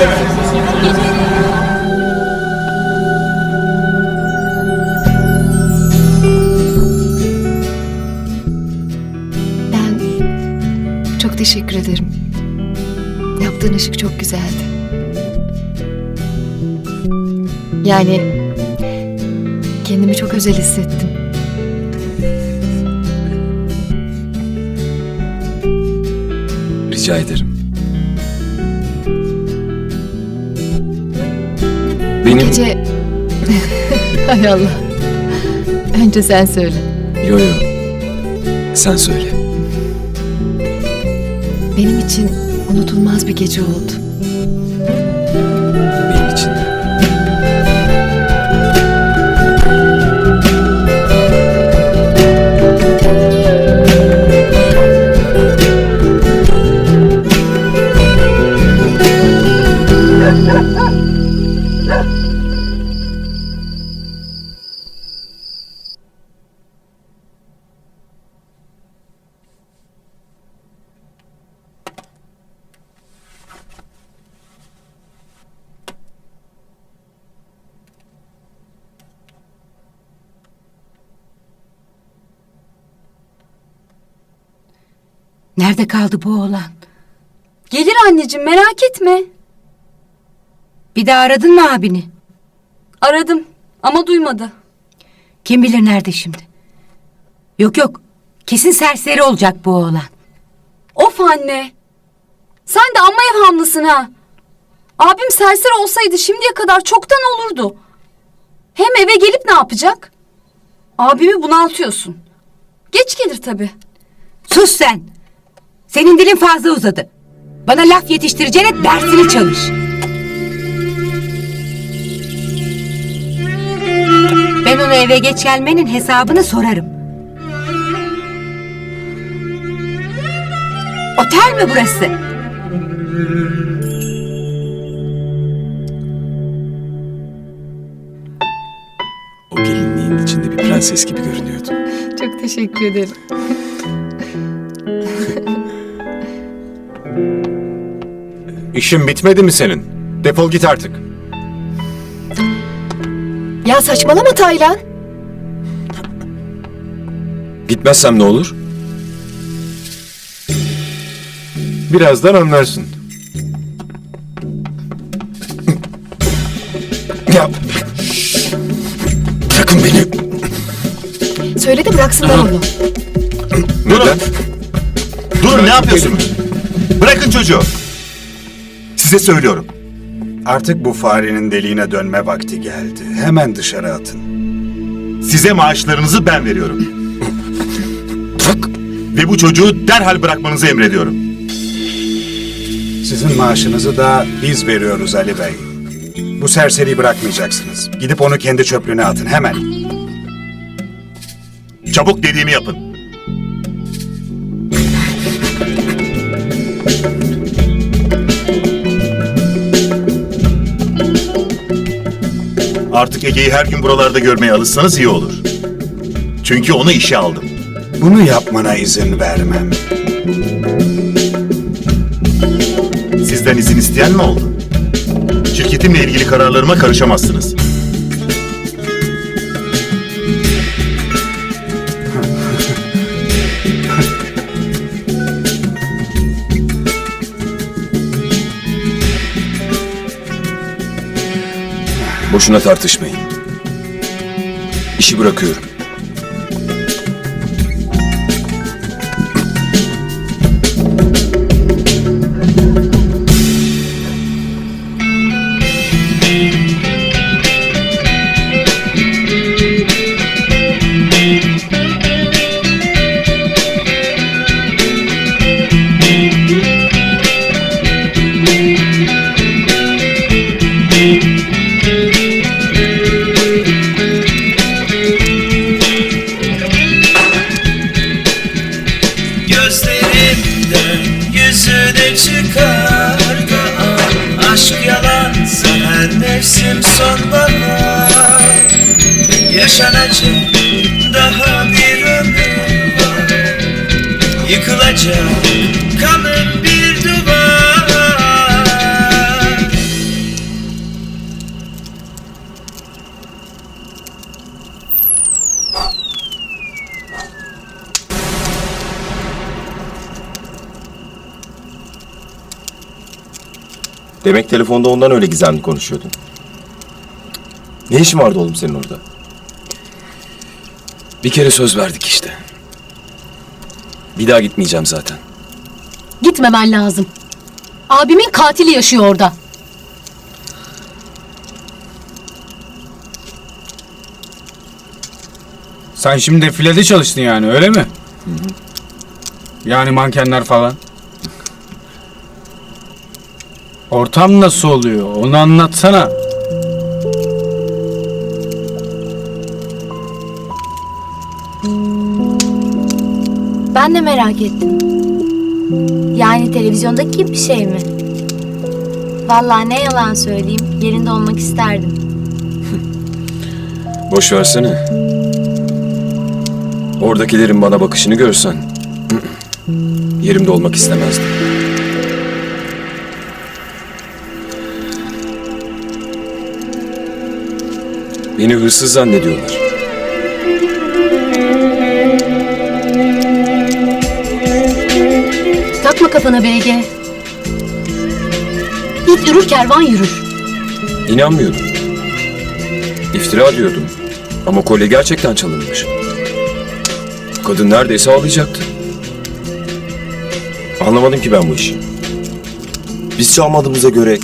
Ben çok teşekkür ederim. Yaptığın ışık çok güzeldi. Yani kendimi çok özel hissettim. Rica ederim. Benim... Gece... Hay Allah. Önce sen söyle. Yo yo. Sen söyle. Benim için unutulmaz bir gece oldu. Nerede kaldı bu oğlan? Gelir anneciğim merak etme. Bir daha aradın mı abini? Aradım ama duymadı. Kim bilir nerede şimdi? Yok yok. Kesin serseri olacak bu oğlan. Of anne. Sen de amma evhamlısın ha. Abim serseri olsaydı şimdiye kadar çoktan olurdu. Hem eve gelip ne yapacak? Abimi bunaltıyorsun. Geç gelir tabii. Sus sen. Senin dilin fazla uzadı. Bana laf yetiştireceğine dersini çalış. Ben ona eve geç gelmenin hesabını sorarım. Otel mi burası? O gelinliğin içinde bir prenses gibi görünüyordu. Çok teşekkür ederim. İşin bitmedi mi senin? Defol git artık. Ya saçmalama Taylan. Gitmezsem ne olur? Birazdan anlarsın. Ya... Bırakın beni. Söyle de bıraksınlar onu. Neden? Durun ne yapıyorsunuz? Bırakın çocuğu. Size söylüyorum. Artık bu farenin deliğine dönme vakti geldi. Hemen dışarı atın. Size maaşlarınızı ben veriyorum. Ve bu çocuğu derhal bırakmanızı emrediyorum. Sizin maaşınızı da biz veriyoruz Ali Bey. Bu serseriyi bırakmayacaksınız. Gidip onu kendi çöplüğüne atın hemen. Çabuk dediğimi yapın. Artık Ege'yi her gün buralarda görmeye alışsanız iyi olur. Çünkü onu işe aldım. Bunu yapmana izin vermem. Sizden izin isteyen mi oldu? Şirketimle ilgili kararlarıma karışamazsınız. Boşuna tartışmayın. İşi bırakıyorum. sorsan bana Yaşanacak daha bir ömür var Yıkılacak kalın bir duvar Demek telefonda ondan öyle gizemli konuşuyordun. Ne işin vardı oğlum senin orada? Bir kere söz verdik işte. Bir daha gitmeyeceğim zaten. Gitmemen lazım. Abimin katili yaşıyor orada. Sen şimdi defilede çalıştın yani öyle mi? Yani mankenler falan. Ortam nasıl oluyor? Onu anlatsana. Ben de merak ettim. Yani televizyondaki gibi bir şey mi? Vallahi ne yalan söyleyeyim, yerinde olmak isterdim. Boş versene. Oradakilerin bana bakışını görsen. Yerimde olmak istemezdim. Beni hırsız zannediyorlar. Takma kafana BG. İt yürür kervan yürür. İnanmıyordum. İftira diyordum. Ama kolye gerçekten çalınmış. Kadın neredeyse ağlayacaktı. Anlamadım ki ben bu işi. Biz çalmadığımıza göre